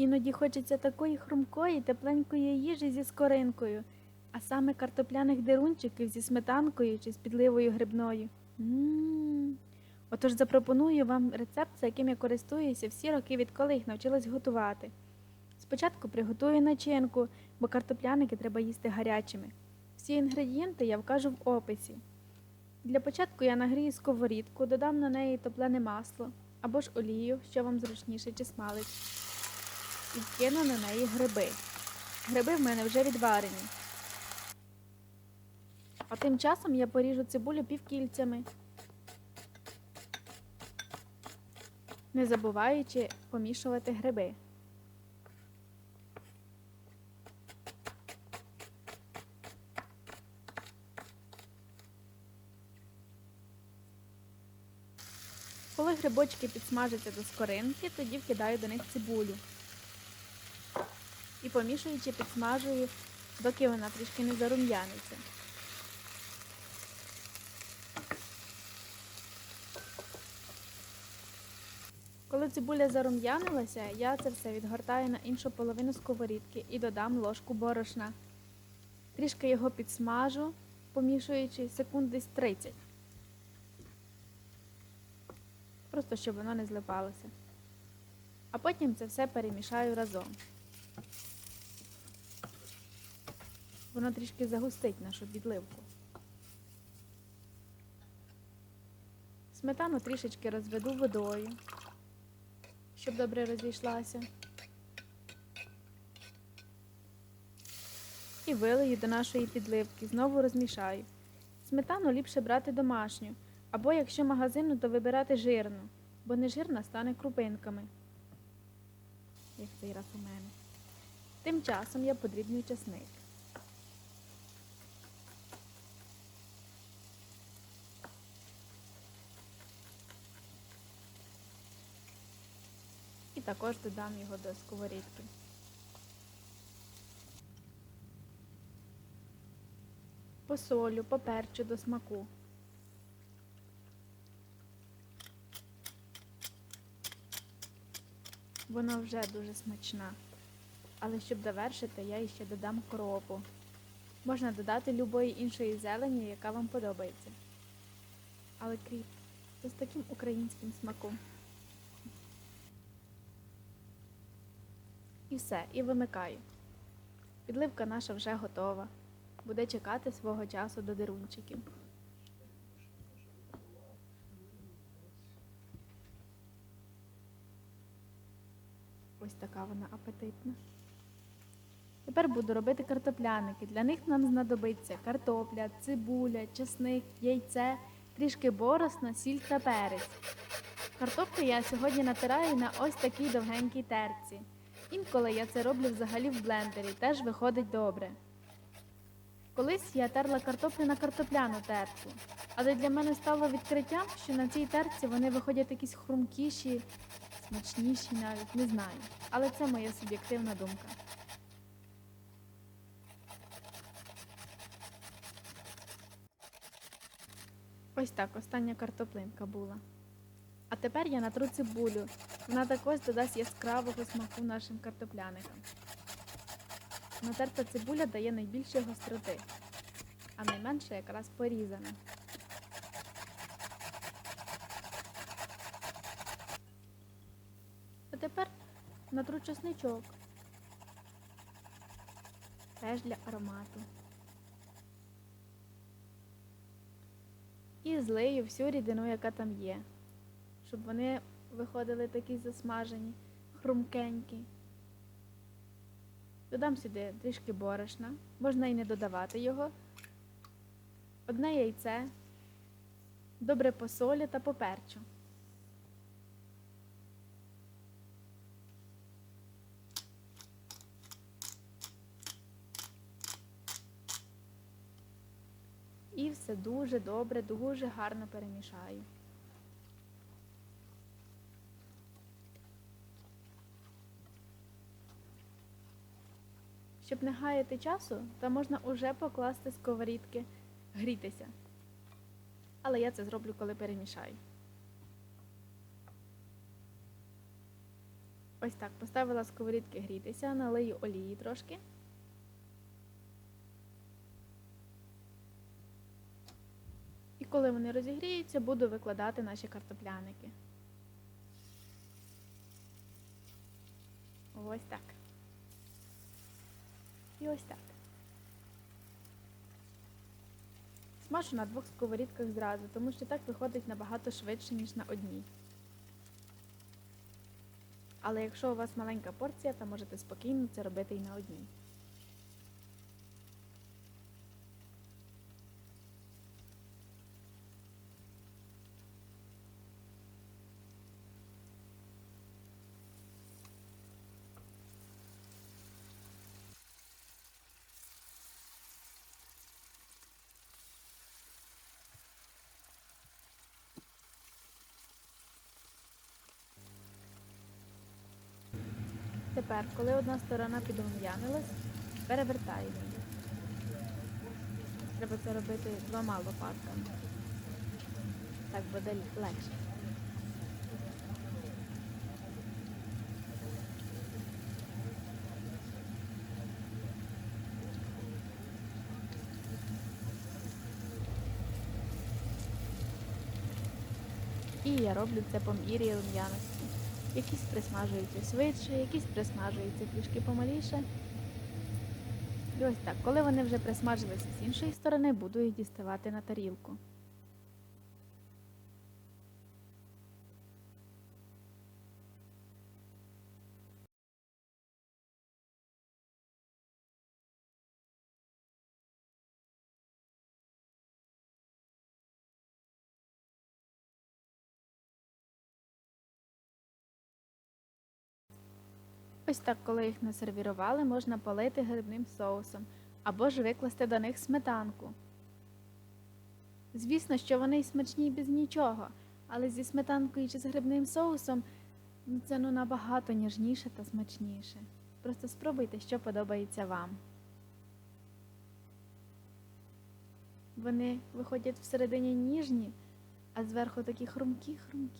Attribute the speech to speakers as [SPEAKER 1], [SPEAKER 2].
[SPEAKER 1] Іноді хочеться такої хрумкої, тепленької їжі зі скоринкою, а саме картопляних дерунчиків зі сметанкою чи з підливою грибною. Мм. Отож запропоную вам рецепт, за яким я користуюся всі роки, відколи їх навчилась готувати. Спочатку приготую начинку, бо картопляники треба їсти гарячими. Всі інгредієнти я вкажу в описі. Для початку я нагрію сковорідку, додам на неї топлене масло або ж олію, що вам зручніше чи смалить, і вкину на неї гриби. Гриби в мене вже відварені. А тим часом я поріжу цибулю півкільцями, не забуваючи помішувати гриби. Коли грибочки підсмажаться до скоринки, тоді вкидаю до них цибулю. І помішуючи, підсмажую, доки вона трішки не зарум'яниться. Коли цибуля зарум'янилася, я це все відгортаю на іншу половину сковорідки і додам ложку борошна. Трішки його підсмажу, помішуючи секунд десь 30. Просто щоб воно не злипалося. А потім це все перемішаю разом. Воно трішки загустить нашу підливку. Сметану трішечки розведу водою, щоб добре розійшлася. І вилию до нашої підливки, знову розмішаю. Сметану ліпше брати домашню, або якщо магазинну, то вибирати жирну, бо нежирна стане крупинками, як цей раз у мене. Тим часом я подрібнюю часник. І також додам його до сковорідки. Посолю, поперчу до смаку. Вона вже дуже смачна. Але щоб довершити, я ще додам кропу. Можна додати любої іншої зелені, яка вам подобається. Але кріп то з таким українським смаком. І все, і вимикаю. Підливка наша вже готова. Буде чекати свого часу до дерунчиків. Ось така вона апетитна. Тепер буду робити картопляники. Для них нам знадобиться картопля, цибуля, чесник, яйце, трішки борошна, сіль та перець. Картоплю я сьогодні натираю на ось такій довгенькій терці. Інколи я це роблю взагалі в блендері, теж виходить добре. Колись я терла картоплю на картопляну терку, але для мене стало відкриттям, що на цій терці вони виходять якісь хрумкіші, смачніші навіть, не знаю. Але це моя суб'єктивна думка. Ось так остання картоплинка була. А тепер я натру цибулю. Вона також додасть яскравого смаку нашим картопляникам. Натерта цибуля дає найбільше гостроти, а найменше якраз порізана. А тепер натру чесничок. Теж для аромату. І злию всю рідину, яка там є, щоб вони виходили такі засмажені, хрумкенькі. Додам сюди трішки борошна, можна і не додавати його. Одне яйце, добре посолю та поперчу. І все дуже добре, дуже гарно перемішаю. Щоб не гаяти часу, то можна уже покласти сковорідки грітися. Але я це зроблю, коли перемішаю. Ось так, поставила сковорідки грітися, налию олії трошки. Коли вони розігріються, буду викладати наші картопляники. Ось так. І ось так. Смажу на двох сковорідках зразу, тому що так виходить набагато швидше, ніж на одній. Але якщо у вас маленька порція, то можете спокійно це робити і на одній. Тепер, коли одна сторона підрум'янилась, перевертаємо. Треба це робити двома лопатками. Так буде легше. І я роблю це по мірі рум'яності. Якісь присмажуються швидше, якісь присмажуються трішки помаліше. І ось так, коли вони вже присмажилися з іншої сторони, буду їх діставати на тарілку. Ось так, коли їх насервірували, можна полити грибним соусом або ж викласти до них сметанку. Звісно, що вони й смачні без нічого, але зі сметанкою чи з грибним соусом ну, це ну набагато ніжніше та смачніше. Просто спробуйте, що подобається вам. Вони виходять всередині ніжні, а зверху такі хрумкі-хрумкі.